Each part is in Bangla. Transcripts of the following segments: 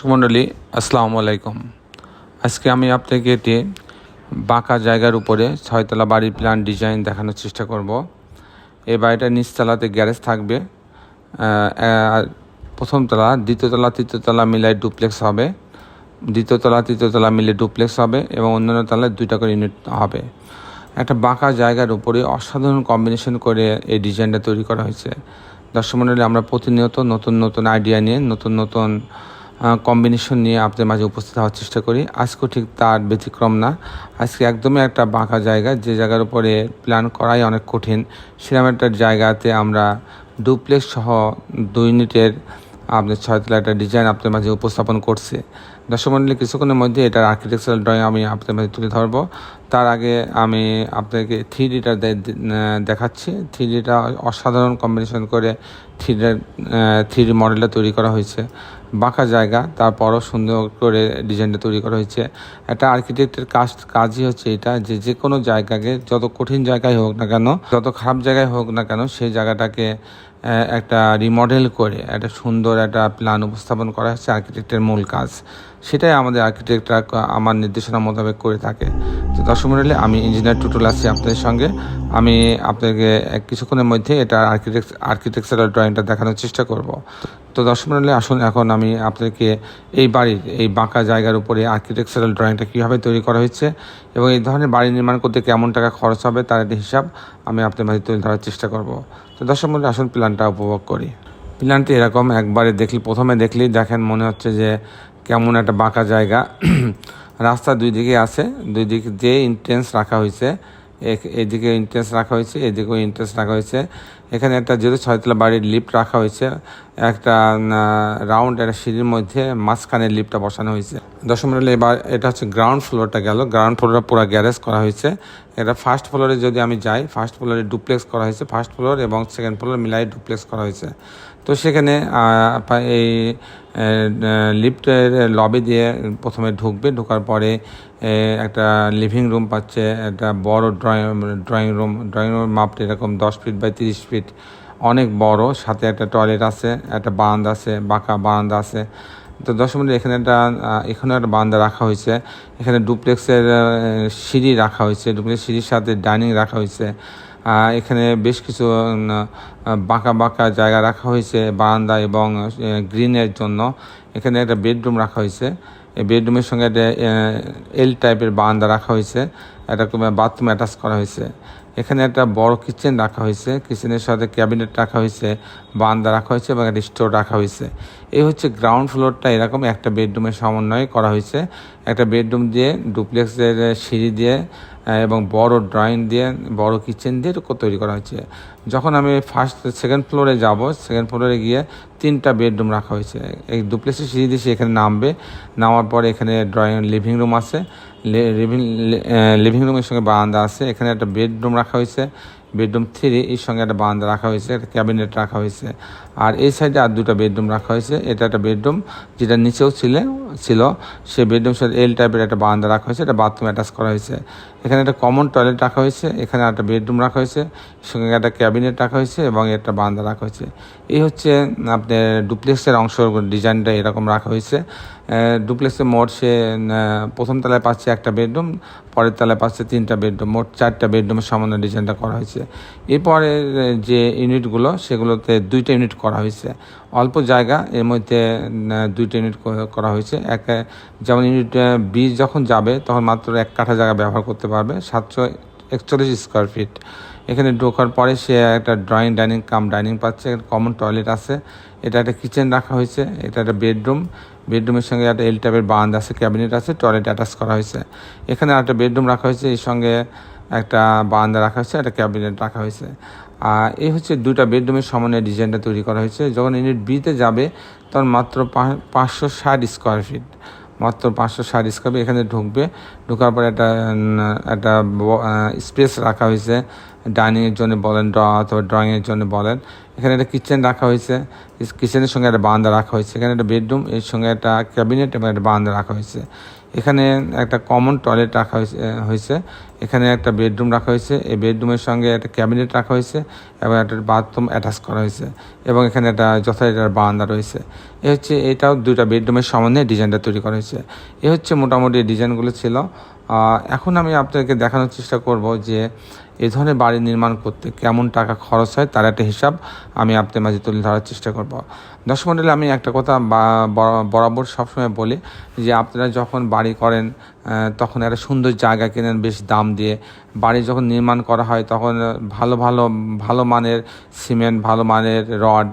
সুমণ্ডলী, আসসালামু আলাইকুম। আজকে আমি আপনাকে এটি বাঁকা জায়গার উপরে ছয়তলা বাড়ির প্ল্যান ডিজাইন দেখানোর চেষ্টা করব। এই বাড়িটার নিচতলাতে গ্যারেজ থাকবে প্রথম তলা, দ্বিতীয় তলা, তৃতীয় তলা মিলাই ডুপ্লেক্স হবে। দ্বিতীয়তলা তৃতীয়তলা মিলে ডুপ্লেক্স হবে এবং অন্যান্য তলায় দুইটা করে ইউনিট হবে। একটা বাঁকা জায়গার উপরে অসাধারণ কম্বিনেশন করে এই ডিজাইনটা তৈরি করা হয়েছে। দর্শক মণ্ডলী, আমরা প্রতিনিয়ত নতুন নতুন আইডিয়া নিয়ে, নতুন নতুন কম্বিনেশন নিয়ে আপনাদের মাঝে উপস্থিত হওয়ার চেষ্টা করি। আজকেও ঠিক তার ব্যতিক্রম না। আজকে একদমই একটা বাঁকা জায়গা, যে জায়গার উপরে প্ল্যান করাই অনেক কঠিন। সেরকম একটা জায়গাতে আমরা ডুপ্লেক্স সহ দুই ইউনিটের আপনার ছয়তলা একটা ডিজাইন আপনাদের মাঝে উপস্থাপন করছে। দর্শক মন্ডলী কিছুক্ষণের মধ্যে এটার আর্কিটেকচারাল ড্রয়িং আমি আপনাদের মাঝে তুলে ধরবো। তার আগে আমি আপনাদেরকে থ্রি ডিটা দেখাচ্ছি। থ্রি ডিটা অসাধারণ কম্বিনেশন করে থ্রি থ্রি মডেলটা তৈরি করা হয়েছে। বাঁকা জায়গা, তারপরও সুন্দর করে ডিজাইনটা তৈরি করা হয়েছে। একটা আর্কিটেক্টের কাজ, কাজই হচ্ছে এটা যে যে কোনো জায়গাকে, যত কঠিন জায়গায় হোক না কেন, যত খারাপ জায়গায় হোক না কেন, সেই জায়গাটাকে একটা রিমডেল করে, একটা সুন্দর একটা প্ল্যান উপস্থাপন করা হচ্ছে আর্কিটেক্টের মূল কাজ। সেটাই আমাদের আর্কিটেক্টরা আমার নির্দেশনা মোতাবেক করে থাকে। তো দর্শক মন্ডলী, আমি ইঞ্জিনিয়ার টুটুল আছি আপনাদের সঙ্গে। আমি আপনাকে কিছুক্ষণের মধ্যে এটা আর্কিটেক্ট আর্কিটেকচারাল ড্রয়িংটা দেখানোর চেষ্টা করব। তো দর্শক মন্ডলী, আসুন, এখন আমি আপনাদেরকে এই বাড়ির, এই বাঁকা জায়গার উপরে আর্কিটেকচারাল ড্রয়িংটা কীভাবে তৈরি করা হয়েছে এবং এই ধরনের বাড়ি নির্মাণ করতে কেমন টাকা খরচ হবে তার একটা হিসাব আমি আপনার মাঝে তুলে ধরার চেষ্টা করব। তো দর্শক মন্ডলী আসুন প্ল্যানটা উপভোগ করি। প্ল্যানটি এরকম, একবারে দেখলি, প্রথমে দেখলেই দেখেন মনে হচ্ছে যে কেমন একটা বাঁকা জায়গা। রাস্তা দুই দিকে আছে, দুই দিক দিয়ে ইন্ট্রেন্স রাখা হয়েছে। এদিকে ইন্ট্রেন্স রাখা হয়েছে এদিকেও ইন্ট্রেন্স রাখা হয়েছে। এখানে একটা যেহেতু ছয়তলা বাড়ির লিফট রাখা হয়েছে, একটা রাউন্ড একটা সিঁড়ির মধ্যে মাঝখানে লিফটটা বসানো হয়েছে। দশম মডেল এবার এটা হচ্ছে গ্রাউন্ড ফ্লোরটা গেল। গ্রাউন্ড ফ্লোরটা পুরো গ্যারেজ করা হয়েছে। এটা ফার্স্ট ফ্লোরে যদি আমি যাই ফার্স্ট ফ্লোরে ডুপ্লেক্স করা হয়েছে ফার্স্ট ফ্লোর এবং সেকেন্ড ফ্লোর মিলাই ডুপ্লেক্স করা হয়েছে। তো সেখানে এই লিফটের লবি দিয়ে প্রথমে ঢুকবে, ঢোকার পরে একটা লিভিং রুম পাচ্ছে, একটা বড় drawing drawing room drawing room মাপটা এরকম দশ ফিট বাই তিরিশ ফিট, অনেক বড়, সাথে একটা টয়লেট আছে, একটা বারান্দা আছে, বাঁকা বারান্দা আছে। তো দশ মিনিট এখানে একটা এখানে একটা বারান্দা রাখা হয়েছে, এখানে ডুপ্লেক্সের সিঁড়ি রাখা হয়েছে ডুপ্লেক্স সিঁড়ির সাথে ডাইনিং রাখা হয়েছে। এখানে বেশ কিছু বাঁকা বাঁকা জায়গা রাখা হয়েছে, বারান্দা এবং গ্রিনের জন্য। এখানে একটা বেডরুম রাখা হয়েছে। এই বেডরুমের সঙ্গে একটা এল টাইপের বারান্দা রাখা হয়েছে। একটা বাথরুম অ্যাটাচ করা হয়েছে। এখানে একটা বড় কিচেন রাখা হয়েছে। কিচেনের সাথে ক্যাবিনেট রাখা হয়েছে, বারান্দা রাখা হয়েছে এবং একটা স্টোর রাখা হয়েছে। এই হচ্ছে গ্রাউন্ড ফ্লোরটা এরকম একটা বেডরুমের সমন্বয়ে করা হয়েছে। একটা বেডরুম দিয়ে ডুপ্লেক্সের সিঁড়ি দিয়ে এবং বড় ড্রয়িং দিয়ে, বড় কিচেন দিয়ে তৈরি করা হয়েছে। যখন আমি ফার্স্ট সেকেন্ড ফ্লোরে যাব সেকেন্ড ফ্লোরে গিয়ে তিনটা বেডরুম রাখা হয়েছে। এই দুপ্লেসে সিঁড়ি দিয়ে এখানে নামবে। নামার পরে এখানে ড্রয়িং লিভিং রুম আছে। লিভিং লিভিং রুমের সঙ্গে বারান্দা আছে। এখানে একটা বেডরুম রাখা হয়েছে। বেডরুম থ্রি এর সঙ্গে একটা বারান্দা রাখা হয়েছে, একটা ক্যাবিনেট রাখা হয়েছে। আর এই সাইডে আর দুটো বেডরুম রাখা হয়েছে। এটা একটা বেডরুম যেটা নিচেও ছিল ছিল। সে বেডরুম সাথে এল টাইপের একটা বারান্দা রাখা হয়েছে, একটা বাথরুম অ্যাটাচ করা হয়েছে। এখানে একটা কমন টয়লেট রাখা হয়েছে, এখানে একটা বেডরুম রাখা হয়েছে, সঙ্গে একটা ক্যাবিনেট রাখা হয়েছে এবং একটা বারান্দা রাখা হয়েছে। এই হচ্ছে আপনার ডুপ্লেক্সের অংশ ডিজাইনটা এরকম রাখা হয়েছে। ডুপ্লেক্সের মোট সে প্রথম তলায় পাচ্ছে একটা বেডরুম পরের তলায় পাচ্ছে তিনটা বেডরুম মোট চারটা বেডরুমের সামান্য ডিজাইনটা করা হয়েছে। এরপরে যে ইউনিটগুলো সেগুলোতে দুইটা ইউনিট করা হয়েছে। অল্প জায়গা, এর মধ্যে দুইটা ইউনিট করা হয়েছে। এক, যেমন ইউনিট বি যখন যাবে, তখন মাত্র এক কাঠা জায়গা ব্যবহার করতে পারবে, সাতশো একচল্লিশ স্কোয়ার ফিট এখানে ঢোকার পরে সে একটা ড্রয়িং ডাইনিং কাম ডাইনিং পাচ্ছে কমন টয়লেট আছে। এটা একটা কিচেন রাখা হয়েছে, এটা একটা বেডরুম বেডরুমের সঙ্গে একটা এল টাইপের বাঁধ আছে ক্যাবিনেট আছে টয়লেট অ্যাটাচ করা হয়েছে। এখানে একটা বেডরুম রাখা হয়েছে, এর সঙ্গে একটা বারান্দা রাখা হয়েছে, একটা ক্যাবিনেট রাখা হয়েছে। আর এই হচ্ছে দুটা বেডরুমের সমন্বয়ে ডিজাইনটা তৈরি করা হয়েছে। যখন ইউনিট বিতে যাবে, তখন মাত্র পাঁচশো ষাট স্কোয়ার ফিট মাত্র পাঁচশো ষাট স্কোয়ার এখানে ঢুকবে। ঢোকার পরে একটা একটা স্পেস রাখা হয়েছে। ডাইনিংয়ের জন্য বলেন, ড্র, অথবা ড্রয়িংয়ের জন্য বলেন। এখানে একটা কিচেন রাখা হয়েছে। কিচেনের সঙ্গে একটা বান্দা রাখা হয়েছে। এখানে একটা বেডরুম এর সঙ্গে একটা ক্যাবিনেট এবং একটা বান্দা রাখা হয়েছে। এখানে একটা কমন টয়লেট রাখা হয়েছে এখানে একটা বেডরুম রাখা হয়েছে। এই বেডরুমের সঙ্গে একটা ক্যাবিনেট রাখা হয়েছে এবং একটা বাথরুম অ্যাটাচ করা হয়েছে এবং এখানে একটা যথাযথ বারান্দা রয়েছে। এ হচ্ছে, এটাও দুইটা বেডরুমের সমন্বয়ে ডিজাইনটা তৈরি করা হয়েছে। এ হচ্ছে মোটামুটি ডিজাইনগুলো ছিল। এখন আমি আপনাদেরকে দেখানোর চেষ্টা করব যে এ ধরনের বাড়ি নির্মাণ করতে কেমন টাকা খরচ হয়, তার একটা হিসাব আমি আপনার মাঝে তুলে ধরার চেষ্টা করব। দর্শক মণ্ডলী আমি একটা কথা বরাবর সবসময় বলি যে আপনারা যখন বাড়ি করেন তখন একটা সুন্দর জায়গা কেনেন, বেশ দাম দিয়ে। বাড়ি যখন নির্মাণ করা হয়, তখন ভালো ভালো ভালো মানের সিমেন্ট, ভালো মানের রড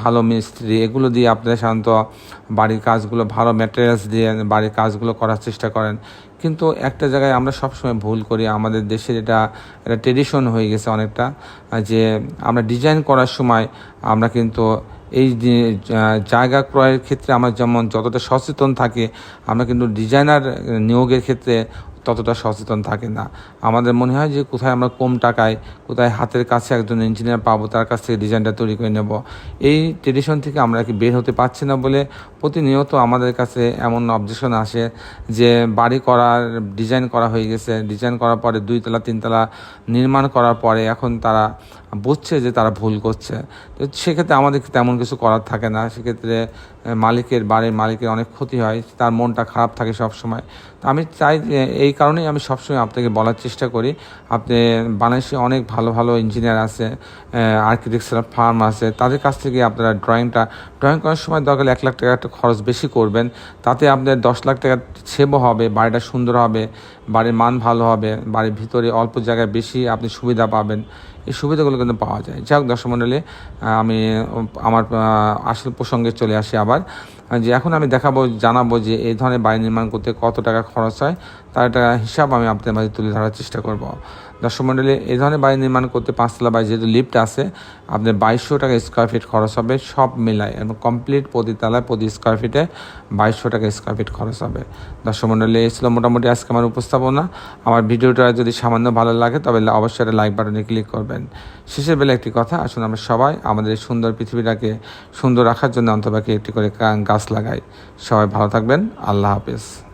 ভালো মিস্ত্রি, এগুলো দিয়ে আপনারা সাধারণত বাড়ির কাজগুলো, ভালো ম্যাটেরিয়ালস দিয়ে বাড়ির কাজগুলো করার চেষ্টা করেন। কিন্তু একটা জায়গায় আমরা সবসময় ভুল করি, আমাদের দেশের এটা একটা ট্রেডিশন হয়ে গেছে অনেকটা, যে আমরা ডিজাইন করার সময় আমরা কিন্তু এই জায়গা ক্রয়ের ক্ষেত্রে আমরা যেমন যতটা সচেতন থাকে আমরা কিন্তু ডিজাইনার নিয়োগের ক্ষেত্রে ততটা সচেতন থাকে না। আমাদের মনে হয় যে কোথায় আমরা কম টাকায়, কোথায় হাতের কাছে একজন ইঞ্জিনিয়ার পাবো, তার কাছ থেকে ডিজাইনটা তৈরি করে নেব। এই ট্রেডিশন থেকে আমরা কি বের হতে পারছি না বলে প্রতিনিয়ত আমাদের কাছে এমন অবজেকশন আসে যে বাড়ি করার ডিজাইন করা হয়ে গেছে। ডিজাইন করার পরে দুইতলা, তিনতলা নির্মাণ করার পরে এখন তারা বুঝছে যে তারা ভুল করছে। তো সেক্ষেত্রে আমাদের তেমন কিছু করার থাকে না। সেক্ষেত্রে মালিকের, বাড়ির মালিকের অনেক ক্ষতি হয়, তার মনটা খারাপ থাকে সব সময় তো আমি চাই যে এই কারণেই আমি সবসময় আপনাকে বলার চেষ্টা করি। আপনি বাংলাদেশে অনেক ভালো ভালো ইঞ্জিনিয়ার আছে আর্কিটেকচার ফার্ম আছে। তাদের কাছ থেকে আপনারা ড্রয়িংটা ড্রয়িং করার সময় দরকার এক লাখ টাকা একটা খরচ বেশি করবেন। তাতে আপনার দশ লাখ টাকা সেবও হবে, বাড়িটা সুন্দর হবে, বাড়ির মান ভালো হবে, বাড়ির ভিতরে অল্প জায়গায় বেশি আপনি সুবিধা পাবেন। এই সুবিধাগুলো কিন্তু পাওয়া যায়। যাক দর্শক মণ্ডলী আমি আমার আসল প্রসঙ্গে চলে আসি আবার। যে এখন আমি দেখাবো, জানাব যে এই ধরনের বাড়ি নির্মাণ করতে কত টাকা খরচ হয়, তার একটা হিসাব আমি আপনাদের মাঝে তুলে ধরার চেষ্টা করব। দর্শক মণ্ডলী এই ধরনের বাড়ি নির্মাণ করতে পাঁচতলা বাড়ি যেহেতু লিফট আছে আপনার বাইশশো টাকা স্কোয়ার ফিট খরচ হবে, সব মিলায় এবং কমপ্লিট প্রতি তলায় প্রতি স্কোয়ার ফিটে বাইশশো টাকা স্কোয়ার ফিট খরচ হবে। দর্শক মণ্ডলী এই ছিল মোটামুটি আজকে আমার উপস্থাপনা। আমার ভিডিওটা যদি সামান্য ভালো লাগে, তবে অবশ্যই একটা লাইক বাটনে ক্লিক করবেন। শেষের বেলা একটি কথা, আসুন আমরা সবাই আমাদের এই সুন্দর পৃথিবীটাকে সুন্দর রাখার জন্য অন্তবাকে একটি করে গাছ লাগাই। সবাই ভালো থাকবেন, আল্লাহ হাফেজ।